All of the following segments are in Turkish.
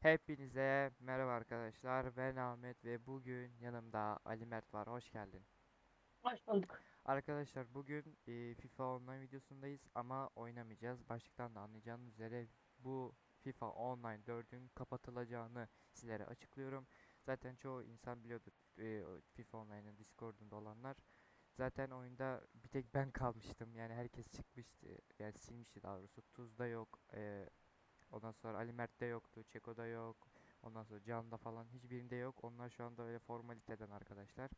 Hepinize merhaba arkadaşlar. Ben Ahmet ve bugün yanımda Ali Mert var. Hoş geldin. Hoş bulduk. Arkadaşlar bugün e, FIFA Online videosundayız ama oynamayacağız. Başlıktan da anlayacağınız üzere bu FIFA Online 4'ün kapatılacağını sizlere açıklıyorum. Zaten çoğu insan biliyordur e, FIFA Online'ın Discord'unda olanlar. Zaten oyunda bir tek ben kalmıştım. Yani herkes çıkmıştı. Yani silmişti daha doğrusu. Tuz'da yok. e, Ondan sonra Ali Mert'te yoktu, Çeko'da yok. Ondan sonra Can'da falan hiçbirinde yok. Onlar şu anda öyle formaliteden arkadaşlar.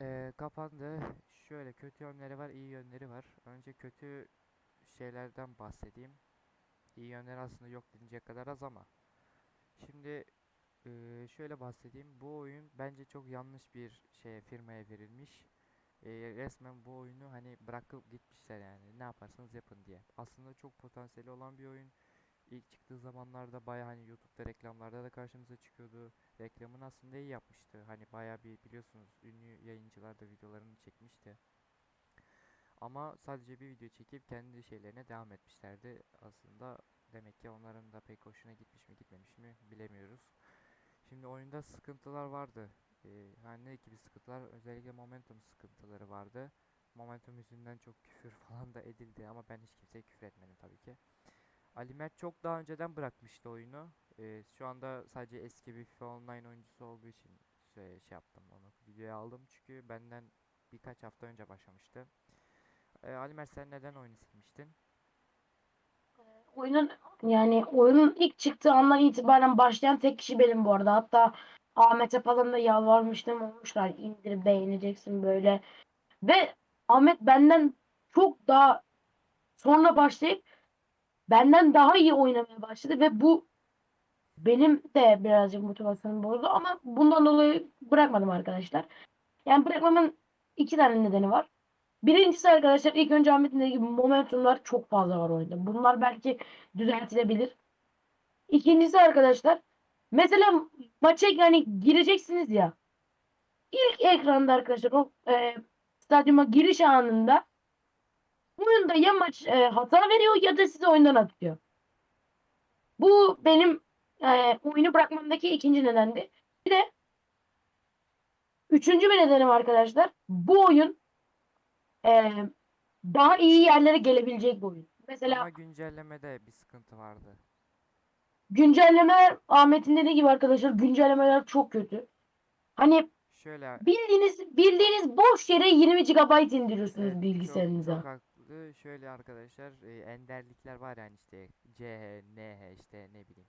Ee, kapandı. Şöyle kötü yönleri var, iyi yönleri var. Önce kötü şeylerden bahsedeyim. İyi yönleri aslında yok denilecek kadar az ama. Şimdi eee, şöyle bahsedeyim. Bu oyun bence çok yanlış bir şeye firmaya verilmiş. Eee, resmen bu oyunu hani bırakıp gitmişler yani. Ne yaparsanız yapın diye. Aslında çok potansiyeli olan bir oyun. İlk çıktığı zamanlarda baya hani YouTube'da reklamlarda da karşımıza çıkıyordu. Reklamını aslında iyi yapmıştı. Hani baya bir biliyorsunuz ünlü yayıncılar da videolarını çekmişti. Ama sadece bir video çekip kendi şeylerine devam etmişlerdi. Aslında demek ki onların da pek hoşuna gitmiş mi gitmemiş mi bilemiyoruz. Şimdi oyunda sıkıntılar vardı. Ee, hani ne gibi sıkıntılar? Özellikle momentum sıkıntıları vardı. Momentum yüzünden çok küfür falan da edildi ama ben hiç kimseye küfür etmedim tabii ki. Ali Mert çok daha önceden bırakmıştı oyunu. Ee, şu anda sadece eski bir FIFA Online oyuncusu olduğu için şey, şey yaptım onu videoya aldım çünkü benden birkaç hafta önce başlamıştı. Ee, Ali Mert sen neden oyunu silmiştin? Oyunun yani oyunun ilk çıktığı andan itibaren başlayan tek kişi benim bu arada. Hatta Ahmet'e falan da yalvarmıştım olmuşlar. İndir beğeneceksin böyle. Ve Ahmet benden çok daha sonra başlayıp benden daha iyi oynamaya başladı ve bu benim de birazcık motivasyonumu bozdu ama bundan dolayı bırakmadım arkadaşlar. Yani bırakmamın iki tane nedeni var. Birincisi arkadaşlar ilk önce Ahmet'in dediği gibi momentumlar çok fazla var oyunda. Bunlar belki düzeltilebilir. İkincisi arkadaşlar mesela maça yani gireceksiniz ya. İlk ekranda arkadaşlar o e, stadyuma giriş anında oyunda ya maç e, hata veriyor ya da sizi oyundan atıyor. Bu benim e, oyunu bırakmamdaki ikinci nedendi. Bir de üçüncü bir nedenim arkadaşlar. Bu oyun e, daha iyi yerlere gelebilecek bir oyun. Mesela Ama güncellemede bir sıkıntı vardı. Güncellemeler Ahmet'in dediği gibi arkadaşlar güncellemeler çok kötü. Hani Şöyle bildiğiniz bildiğiniz boş yere 20 GB indiriyorsunuz evet, çok bilgisayarınıza. çok haklı. Şöyle arkadaşlar e, enderlikler var yani işte CH, NH işte ne bileyim.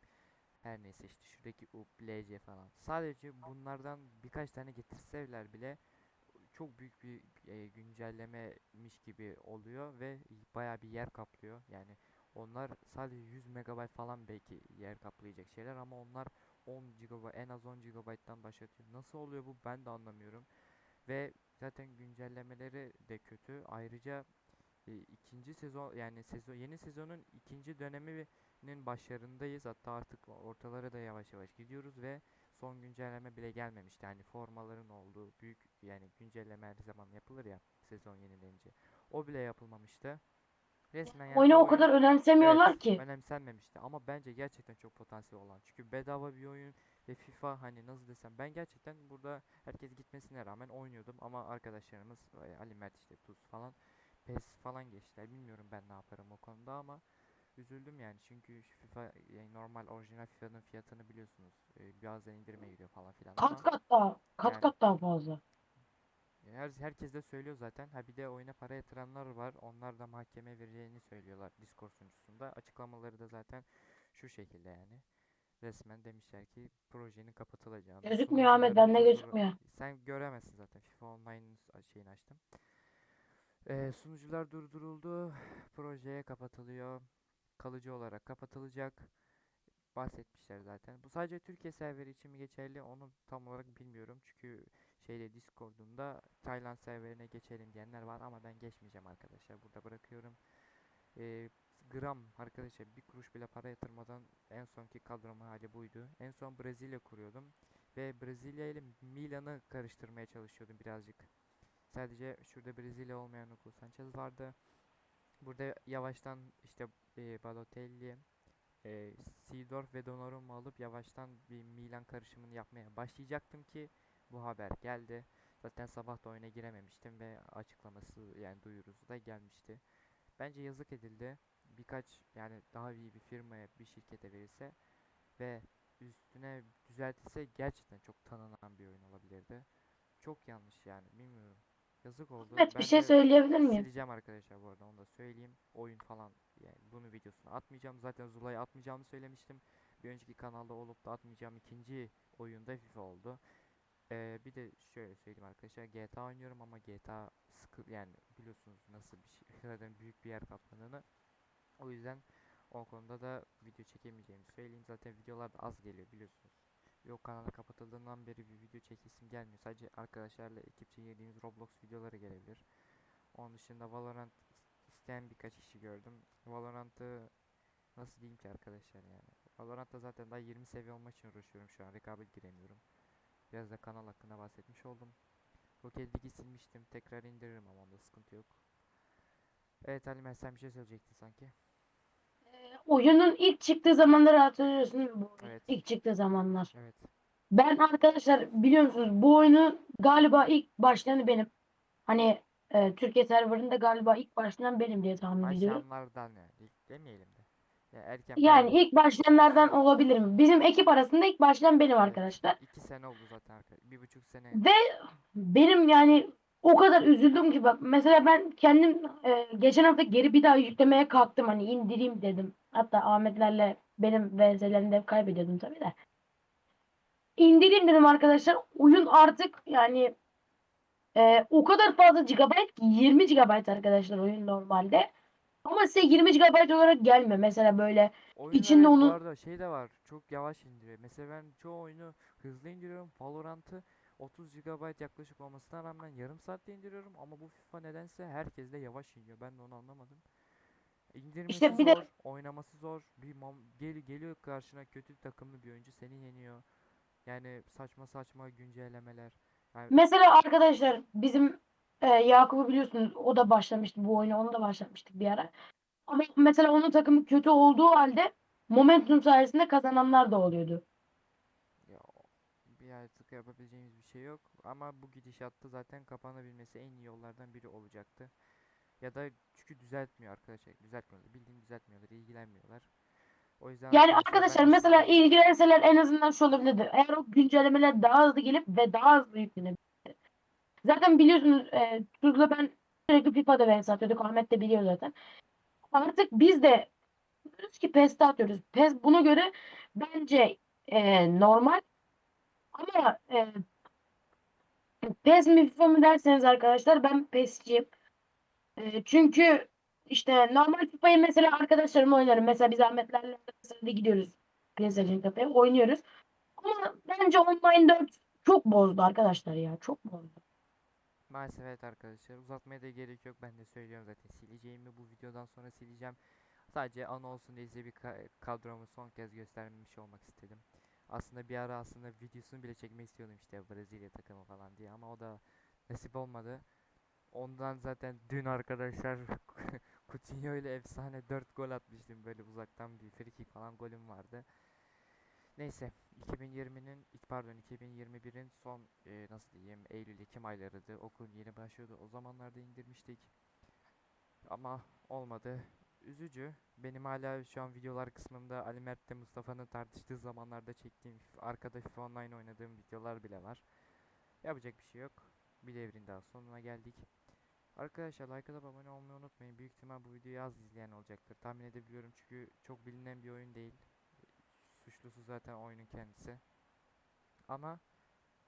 Her neyse işte şuradaki UP, LC falan. Sadece bunlardan birkaç tane getirseler bile çok büyük bir e, güncellememiş gibi oluyor ve baya bir yer kaplıyor. Yani onlar sadece 100 megabayt falan belki yer kaplayacak şeyler ama onlar 10 GB en az 10 GB'dan başlatıyor. Nasıl oluyor bu ben de anlamıyorum. Ve zaten güncellemeleri de kötü. Ayrıca e, ikinci sezon yani sezon yeni sezonun ikinci döneminin başlarındayız. Hatta artık ortalara da yavaş yavaş gidiyoruz ve son güncelleme bile gelmemişti. Yani formaların olduğu büyük yani güncelleme her zaman yapılır ya sezon yenilenince. O bile yapılmamıştı. Resmen yani Oyunu o oyun kadar evet önemsemiyorlar ki. önemsenmemişti ama bence gerçekten çok potansiyel olan. Çünkü bedava bir oyun ve FIFA hani nasıl desem ben gerçekten burada herkes gitmesine rağmen oynuyordum ama arkadaşlarımız Ali Mert işte Tuz falan PES falan geçtiler. Bilmiyorum ben ne yaparım o konuda ama üzüldüm yani çünkü FIFA yani normal orijinal FIFA'nın fiyatını biliyorsunuz. E, bazen indirime giriyor falan filan Kat kat daha kat yani kat daha fazla. her herkes de söylüyor zaten. Ha bir de oyuna para yatıranlar var. Onlar da mahkemeye vereceğini söylüyorlar Discord sunucusunda. Açıklamaları da zaten şu şekilde yani. Resmen demişler ki projenin kapatılacağını, Gözükmüyor Ahmet bende gözükmüyor. sen göremezsin zaten FIFA Online'ın şeyini açtım. Ee, sunucular durduruldu. Projeye kapatılıyor. Kalıcı olarak kapatılacak. Bahsetmişler zaten. Bu sadece Türkiye serveri için mi geçerli onu tam olarak bilmiyorum. Çünkü şeyde Discord'umda Tayland serverine geçelim diyenler var ama ben geçmeyeceğim arkadaşlar. Burada bırakıyorum. Ee, gram arkadaşlar bir kuruş bile para yatırmadan en sonki kadrom hali buydu. En son Brezilya kuruyordum ve Brezilya ile Milan'ı karıştırmaya çalışıyordum birazcık. Sadece şurada Brezilya olmayan Hugo Sanchez vardı. Burada yavaştan işte e, Balotelli, e, Seedorf ve Donnarumma alıp yavaştan bir Milan karışımını yapmaya başlayacaktım ki bu haber geldi. Zaten sabah da oyuna girememiştim ve açıklaması yani duyurusu da gelmişti. Bence yazık edildi. Birkaç yani daha iyi bir firmaya bir şirkete verirse ve üstüne düzeltilse gerçekten çok tanınan bir oyun olabilirdi. Çok yanlış yani bilmiyorum. Yazık oldu. Evet bir şey söyleyebilir miyim? sileceğim arkadaşlar bu arada onu da söyleyeyim. Oyun falan yani bunu videosunu atmayacağım. Zaten Zula'yı atmayacağımı söylemiştim. Bir önceki kanalda olup da atmayacağım ikinci oyunda FIFA oldu. Ee, bir de şöyle söyleyeyim arkadaşlar GTA oynuyorum ama GTA sıkı yani biliyorsunuz nasıl bir şey zaten büyük bir yer kapladığını. O yüzden o konuda da video çekemeyeceğimi söyleyeyim. Zaten videolar da az geliyor biliyorsunuz. Yok kanalı kapatıldığından beri bir video çekesim gelmiyor. Sadece arkadaşlarla ekipçe yediğimiz Roblox videoları gelebilir. Onun dışında Valorant isteyen birkaç kişi gördüm. Valorant'ı nasıl diyeyim ki arkadaşlar yani. Valorant'ta zaten daha 20 seviye olmak için uğraşıyorum şu an. Rekabet giremiyorum. Biraz da kanal hakkında bahsetmiş oldum. Rocket League'i silmiştim. Tekrar indiririm ama onda sıkıntı yok. Evet Alimen sen bir şey söyleyecektin sanki. Oyunun ilk çıktığı zamanları hatırlıyorsun değil mi bu? Evet. İlk çıktığı zamanlar. Evet. Ben arkadaşlar biliyor musunuz bu oyunu galiba ilk başlayanı benim. Hani e, Türkiye serverında galiba ilk başlayan benim diye tahmin ediyorum. Başlayanlardan yani. İlk demeyelim de. Ya erken Yani bayağı- ilk başlayanlardan olabilirim. Bizim ekip arasında ilk başlayan benim Evet, arkadaşlar. iki sene oldu zaten arkadaşlar. Bir buçuk sene. Ve benim yani o kadar üzüldüm ki bak mesela ben kendim e, geçen hafta geri bir daha yüklemeye kalktım hani indireyim dedim. Hatta Ahmetlerle benim VS'lerimde hep kaybediyordum tabii de. İndireyim dedim arkadaşlar. Oyun artık yani e, o kadar fazla gigabayt ki 20 gigabayt arkadaşlar oyun normalde. Ama size 20 gigabayt olarak gelmiyor. Mesela böyle Oyun İçinde evet, onun- arada şey de var. Çok yavaş indiriyor. Mesela ben çoğu oyunu hızlı indiriyorum. Valorant'ı 30 GB yaklaşık olmasına rağmen yarım saatte indiriyorum ama bu FIFA nedense herkes de yavaş iniyor. Ben de onu anlamadım. İndirmesi bir de- zor, oynaması zor. Bir mam- gel geliyor karşına kötü takımlı bir oyuncu seni yeniyor. Yani saçma saçma güncellemeler. Yani Mesela arkadaşlar bizim e, Yakup'u biliyorsunuz o da başlamıştı bu oyunu onu da başlatmıştık bir ara. Ama mesela onun takımı kötü olduğu halde momentum sayesinde kazananlar da oluyordu. ya bir artık yapabileceğimiz bir şey yok. Ama bu gidişatta zaten kapanabilmesi en iyi yollardan biri olacaktı. Ya da çünkü düzeltmiyor arkadaşlar. Düzeltmiyorlar. Bildiğin düzeltmiyorlar. ilgilenmiyorlar. O yüzden Yani arkadaşlar mesela ilgilenseler en azından şu olabilirdi. Eğer o güncellemeler daha hızlı gelip ve daha hızlı yüklenebilirdi. Zaten biliyorsunuz e, Tuzla ben sürekli FIFA'da vs atıyorduk. Ahmet de biliyor zaten. Artık biz de diyoruz ki PES'te atıyoruz. PES buna göre bence e, normal ama e, PES mi FIFA mı derseniz arkadaşlar ben PES'ciyim. Çünkü işte normal FIFA'yı mesela arkadaşlarımla oynarım. Mesela biz Ahmetlerle sırada gidiyoruz PlayStation kafeye oynuyoruz. Ama bence online 4 çok bozdu arkadaşlar ya. Çok bozdu. Maalesef evet arkadaşlar uzatmaya da gerek yok ben de söylüyorum zaten sileceğimi bu videodan sonra sileceğim. Sadece an olsun diye size bir ka- kadromu son kez göstermiş olmak istedim. Aslında bir ara aslında videosunu bile çekmek istiyordum işte Brezilya takımı falan diye ama o da nasip olmadı. Ondan zaten dün arkadaşlar Coutinho ile efsane 4 gol atmıştım böyle uzaktan bir free kick falan golüm vardı. Neyse 2020'nin ilk pardon 2021'in son e, nasıl diyeyim Eylül Ekim aylarıydı. Okul yeni başlıyordu. O zamanlarda indirmiştik. Ama olmadı. Üzücü. Benim hala şu an videolar kısmında Ali Mert'le Mustafa'nın tartıştığı zamanlarda çektiğim f- arkada FIFA Online oynadığım videolar bile var. Yapacak bir şey yok. Bir devrin daha sonuna geldik. Arkadaşlar like atıp abone olmayı unutmayın. Büyük ihtimal bu videoyu az izleyen olacaktır. Tahmin edebiliyorum çünkü çok bilinen bir oyun değil. Suçlusu zaten oyunun kendisi. Ama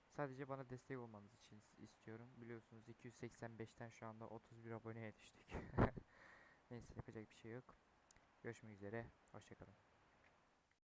sadece bana destek olmanız için istiyorum. Biliyorsunuz 285'ten şu anda 31 aboneye düştük. Neyse yapacak bir şey yok. Görüşmek üzere. Hoşçakalın.